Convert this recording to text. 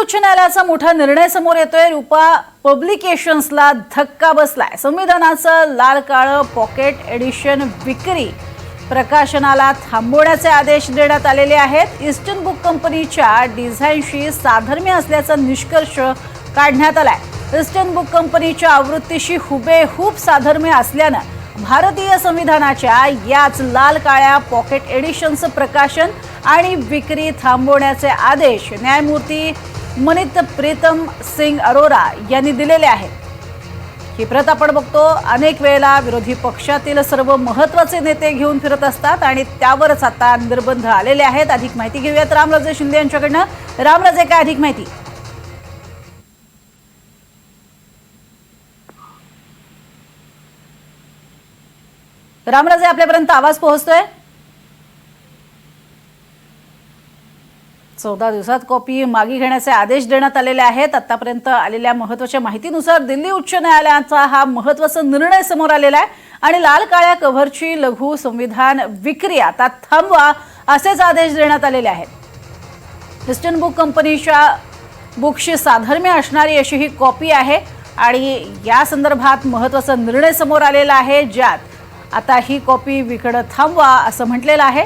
उच्च न्यायालयाचा मोठा निर्णय समोर येतोय. रुपा पब्लिकेशन्सला धक्का बसलाय. संविधानाचं लाल काळं पॉकेट एडिशन विक्री प्रकाशनाला थांबवण्याचे आदेश देण्यात आलेले आहेत. ईस्टर्न बुक कंपनीच्या डिझाईनशी साधर्म्य असल्याचा निष्कर्ष काढण्यात आलाय. ईस्टर्न बुक कंपनीच्या आवृत्तीशी हुबेहूब साधर्म्य असल्यानं भारतीय संविधानाच्या याच लाल काळ्या पॉकेट एडिशनचं प्रकाशन आणि विक्री थांबवण्याचे आदेश न्यायमूर्ती मनित प्रीतम सिंग अरोरा यांनी दिलेले आहेत. ही प्रत आपण बघतो अनेक वेळेला विरोधी पक्षातील सर्व महत्त्वाचे नेते घेऊन फिरत असतात आणि त्यावरच आता निर्बंध आलेले आहेत. अधिक माहिती घेऊयात रामराजे शिंदे यांच्याकडनं. रामराजे काय अधिक माहिती? रामराजे आपल्यापर्यंत आवाज पोहोचतोय? चौदा दिवसात कॉपी मागे घेण्याचे आदेश देण्यात आलेले आहेत. आतापर्यंत आलेल्या महत्त्वाच्या माहितीनुसार दिल्ली उच्च न्यायालयाचा हा महत्त्वाचा निर्णय समोर आलेला आहे. आणि लाल काळ्या कव्हरची लघु संविधान विक्री आता थांबवा असेच आदेश देण्यात आलेले आहेत. ईस्टर्न बुक कंपनीच्या बुकशी साधर्म्य असणारी अशी ही कॉपी आहे. आणि या संदर्भात महत्त्वाचा निर्णय समोर आलेला आहे ज्यात आता ही कॉपी विकणं थांबवा असं म्हटलेलं आहे.